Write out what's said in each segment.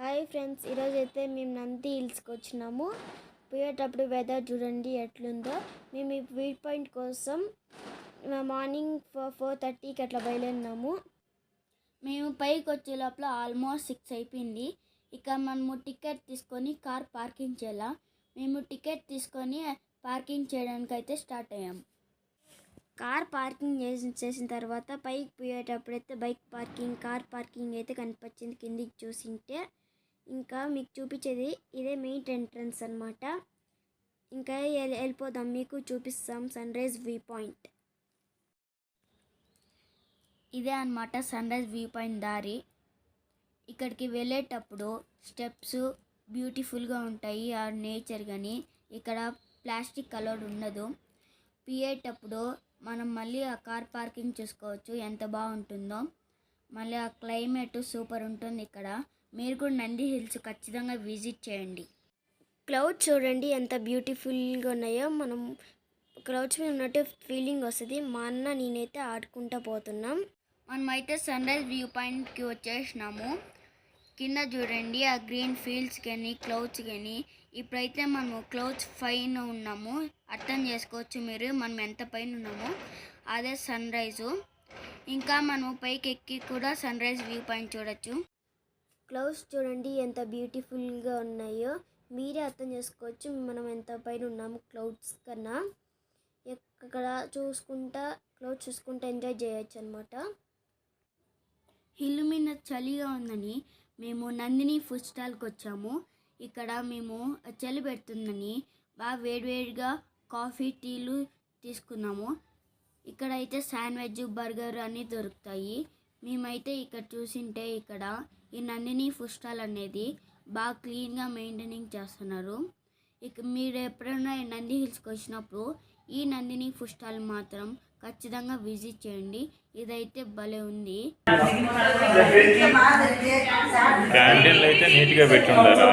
Hi friends ఈరోజు అయితే మేము నంది హిల్స్కి వచ్చినాము. పోయేటప్పుడు వెదర్ చూడండి ఎట్లుందో. మేము ఈ వ్యూ పాయింట్ కోసం మార్నింగ్ ఫోర్ ఫోర్ థర్టీకి అట్లా బయలుదేరినాము. మేము పైకి వచ్చే లోపల ఆల్మోస్ట్ సిక్స్ అయిపోయింది. ఇక మనము టికెట్ తీసుకొని కార్ పార్కింగ్ చేయాల. మేము టికెట్ తీసుకొని పార్కింగ్ చేయడానికి అయితే స్టార్ట్ అయ్యాము. కార్ పార్కింగ్ చేసి చేసిన తర్వాత పైకి పోయేటప్పుడు అయితే బైక్ పార్కింగ్ కార్ పార్కింగ్ అయితే కనిపించింది. కిందికి చూసింటే ఇంకా మీకు చూపించేది ఇదే మెయిన్ ఎంట్రన్స్ అనమాట ఇంకా వెళ్ళిపోదాం. మీకు చూపిస్తాం సన్ రైజ్ వ్యూ పాయింట్ ఇదే అన్నమాట సన్ రైజ్ వ్యూ పాయింట్ దారి. ఇక్కడికి వెళ్ళేటప్పుడు స్టెప్స్ బ్యూటిఫుల్గా ఉంటాయి. ఆ నేచర్ కానీ ఇక్కడ ప్లాస్టిక్ కలర్ ఉండదు. పియేటప్పుడు మనం మళ్ళీ ఆ కార్ పార్కింగ్ చూసుకోవచ్చు. ఎంత బాగుంటుందో. మళ్ళీ ఆ క్లైమేట్ సూపర్ ఉంటుంది ఇక్కడ. మీరు కూడా నంది హిల్స్ ఖచ్చితంగా విజిట్ చేయండి. క్లౌడ్ చూడండి ఎంత బ్యూటిఫుల్గా ఉన్నాయో. మనం క్లౌడ్స్ మీద ఉన్నట్టు ఫీలింగ్ వస్తుంది. మా అన్న నేనైతే ఆడుకుంటా పోతున్నాం. మనమైతే సన్ రైజ్ వ్యూ పాయింట్కి వచ్చేసినాము. కింద చూడండి ఆ గ్రీన్ ఫీల్డ్స్ కానీ క్లౌడ్స్ కానీ ఇప్పుడైతే మనము క్లౌడ్స్ పైన ఉన్నాము. అర్థం చేసుకోవచ్చు మీరు మనం ఎంత పైన ఉన్నామో. అదే సన్ రైజు. ఇంకా మనము పైకి ఎక్కి కూడా సన్ రైజ్ వ్యూ పాయింట్ చూడొచ్చు. క్లౌడ్స్ చూడండి ఎంత బ్యూటిఫుల్గా ఉన్నాయో. మీరే అర్థం చేసుకోవచ్చు మనం ఎంత పైన ఉన్నాము క్లౌడ్స్ కన్నా. ఇక్కడ చూసుకుంటా క్లౌడ్స్ చూసుకుంటా ఎంజాయ్ చేయొచ్చు అనమాట హిల్ మీద చలిగా ఉందని మేము నందిని ఫుడ్ స్టాల్కి వచ్చాము. ఇక్కడ మేము చలి పెడుతుందని బాగా వేడివేడిగా కాఫీ టీలు తీసుకున్నాము. ఇక్కడైతే శాండ్విచ్ బర్గర్ అన్నీ దొరుకుతాయి. మేమైతే ఇక్కడ చూసింటే ఇక్కడ ఈ నందిని ఫుడ్ స్టాల్ అనేది బాగా క్లీన్గా మెయింటైనింగ్ చేస్తున్నారు. ఇక మీరు ఎప్పుడైనా ఈ నంది హిల్స్కి వచ్చినప్పుడు ఈ నందిని ఫుడ్ స్టాల్ మాత్రం ఖచ్చితంగా విజిట్ చేయండి. ఇదైతే భలే ఉంది. క్యాండిల్ అయితే నీట్గా పెట్టి ఉండాలి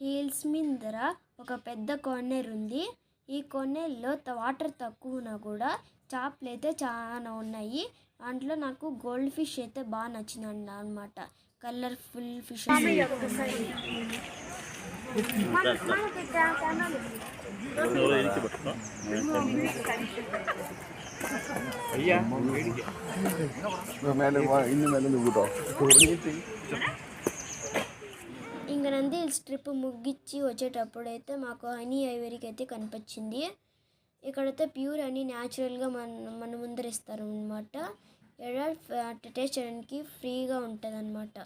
హీల్స్ మిందర ఒక పెద్ద కొన్నేరు ఉంది ఈ కొన్నేరులో వాటర్ తక్కువ ఉన్నా కూడా చేపలు అయితే చాలా ఉన్నాయి. దాంట్లో నాకు గోల్డ్ ఫిష్ అయితే బాగా నచ్చిందండి అనమాట కలర్ఫుల్ ఫిష్ ఇంకా నంది హిల్స్ ట్రిప్ వచ్చేటప్పుడు అయితే మాకు హనీ ఐవరికి అయితే కనిపించింది. ఇక్కడైతే ప్యూర్ అని న్యాచురల్గా మన మన ముందర ఇస్తారు అనమాట టేస్ట్ చేయడానికి ఫ్రీగా ఉంటుంది అనమాట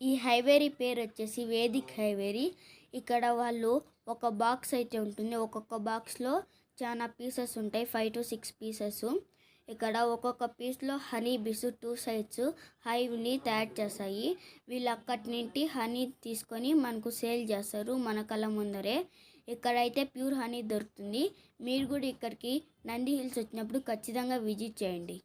ఈ హైవేరీ పేరు వచ్చేసి వేదిక్ హైవేరీ. ఇక్కడ వాళ్ళు ఒక బాక్స్ అయితే ఉంటుంది. ఒక్కొక్క బాక్స్లో చాలా పీసెస్ ఉంటాయి ఫైవ్ టు సిక్స్ పీసెస్ ఇక్కడ ఒక్కొక్క పీస్లో హనీ బిస్ టూ సైడ్స్ హైవ్ని తయారు చేస్తాయి. వీళ్ళు అక్కడి నుండి హనీ తీసుకొని మనకు సేల్ చేస్తారు మన కళ్ళ ముందరే. ఇక్కడైతే ప్యూర్ హనీ దొరుకుతుంది. మీరు కూడా ఇక్కడికి నంది హిల్స్ వచ్చినప్పుడు ఖచ్చితంగా విజిట్ చేయండి.